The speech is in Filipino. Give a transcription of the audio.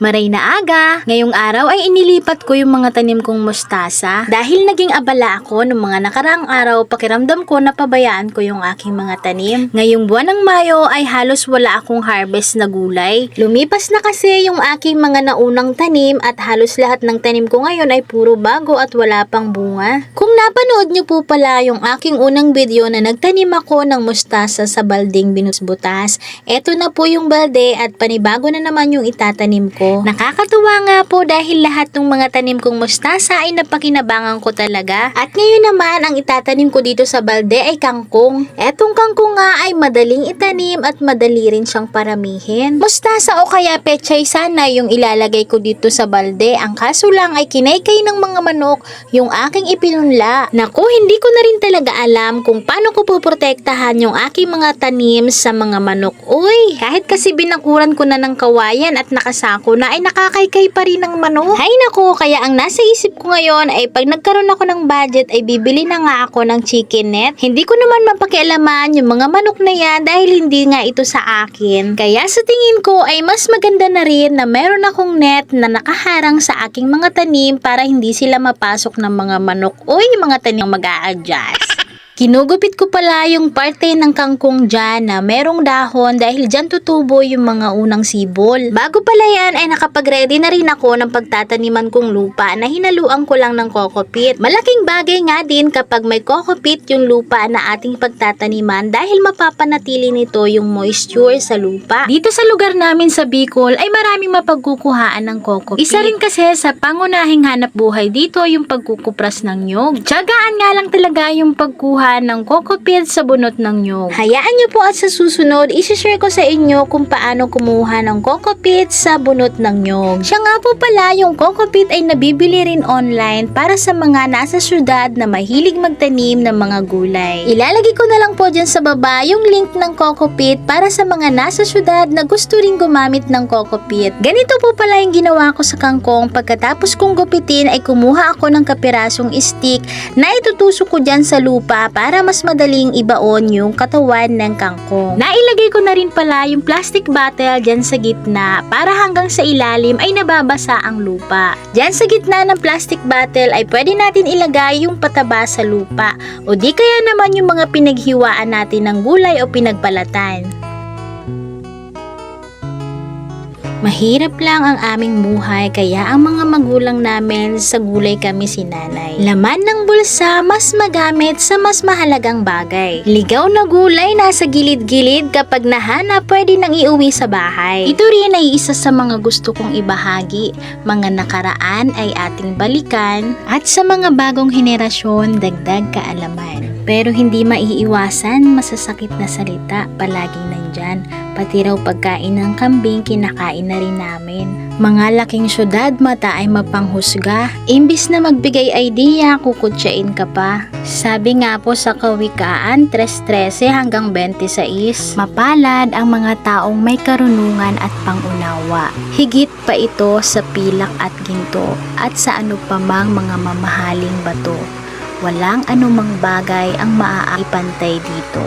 Maray na aga, ngayong araw ay inilipat ko yung mga tanim kong mustasa. Dahil naging abala ako ng mga nakaraang araw, pakiramdam ko na pabayaan ko yung aking mga tanim. Ngayong buwan ng Mayo ay halos wala akong harvest na gulay. Lumipas na kasi yung aking mga naunang tanim at halos lahat ng tanim ko ngayon ay puro bago at wala pang bunga. Kung napanood nyo po pala yung aking unang video na nagtanim ako ng mustasa sa balding binusbutas, eto na po yung balde at panibago na naman yung itatanim ko. Nakakatuwa nga po dahil lahat ng mga tanim kong mustasa ay napakinabangan ko talaga. At ngayon naman ang itatanim ko dito sa balde ay kangkong. Etong kangkong nga ay madaling itanim at madali rin siyang paramihin. Mustasa o kaya pechay sana yung ilalagay ko dito sa balde. Ang kaso lang ay kinaykay ng mga manok yung aking ipinunla. Naku, hindi ko na rin talaga alam kung paano ko poprotektahan yung aking mga tanim sa mga manok. Uy, kahit kasi binakuran ko na ng kawayan at nakasako na ay nakakaykay pa rin ng manok. Hay nako, kaya ang nasa isip ko ngayon ay pag nagkaroon ako ng budget ay bibili na nga ako ng chicken net. Hindi ko naman mapakialaman yung mga manok na yan dahil hindi nga ito sa akin. Kaya sa tingin ko ay mas maganda na rin na meron akong net na nakaharang sa aking mga tanim para hindi sila mapasok ng mga manok o yung mga tanim mag a-adjust. Kinugupit ko pala yung parte ng kangkong dyan na merong dahon dahil dyan tutubo yung mga unang sibol. Bago pala yan ay nakapag-ready na rin ako ng pagtataniman kong lupa na hinaluan ko lang ng kokopit. Malaking bagay nga din kapag may kokopit yung lupa na ating pagtataniman dahil mapapanatili nito yung moisture sa lupa. Dito sa lugar namin sa Bicol ay maraming mapagkukuhaan ng kokopit. Isa rin kasi sa pangunahing hanap buhay dito yung pagkukupras ng nyog. Tiyagaan nga lang talaga yung pagkuha ng kokopit sa bunot ng nyog. Hayaan nyo po at sa susunod, isi-share ko sa inyo kung paano kumuha ng kokopit sa bunot ng nyog. Siya nga po pala, yung kokopit ay nabibili rin online para sa mga nasa syudad na mahilig magtanim ng mga gulay. Ilalagay ko na lang po dyan sa baba yung link ng kokopit para sa mga nasa syudad na gusto rin gumamit ng kokopit. Ganito po pala yung ginawa ko sa kangkong pagkatapos kong gupitin ay kumuha ako ng kapirasong stick na itutusok ko dyan sa lupa para mas madaling ibaon yung katawan ng kangkong. Nailagay ko na rin pala yung plastic bottle dyan sa gitna para hanggang sa ilalim ay nababasa ang lupa. Dyan sa gitna ng plastic bottle ay pwede natin ilagay yung pataba sa lupa o di kaya naman yung mga pinaghiwaan natin ng gulay o pinagbalatan. Mahirap lang ang aming buhay kaya ang mga magulang namin sa gulay kami sinanay. Laman ng bulsa mas magamit sa mas mahalagang bagay. Ligaw na gulay nasa gilid-gilid kapag nahana pwede nang iuwi sa bahay. Ito rin ay isa sa mga gusto kong ibahagi. Mga nakaraan ay ating balikan at sa mga bagong henerasyon dagdag kaalaman. Pero hindi maiiwasan masasakit na salita palaging nandyan. Pati raw pagkain ng kambing kinakain na rin namin. Mga laking syudad mata ay mapanghusga. Imbis na magbigay idea, kukutsyain ka pa. Sabi nga po sa kawikaan, 3.13 hanggang 26. Mapalad ang mga taong may karunungan at pangunawa. Higit pa ito sa pilak at ginto at sa ano pa mang mga mamahaling bato. Walang anumang bagay ang maaapantay dito.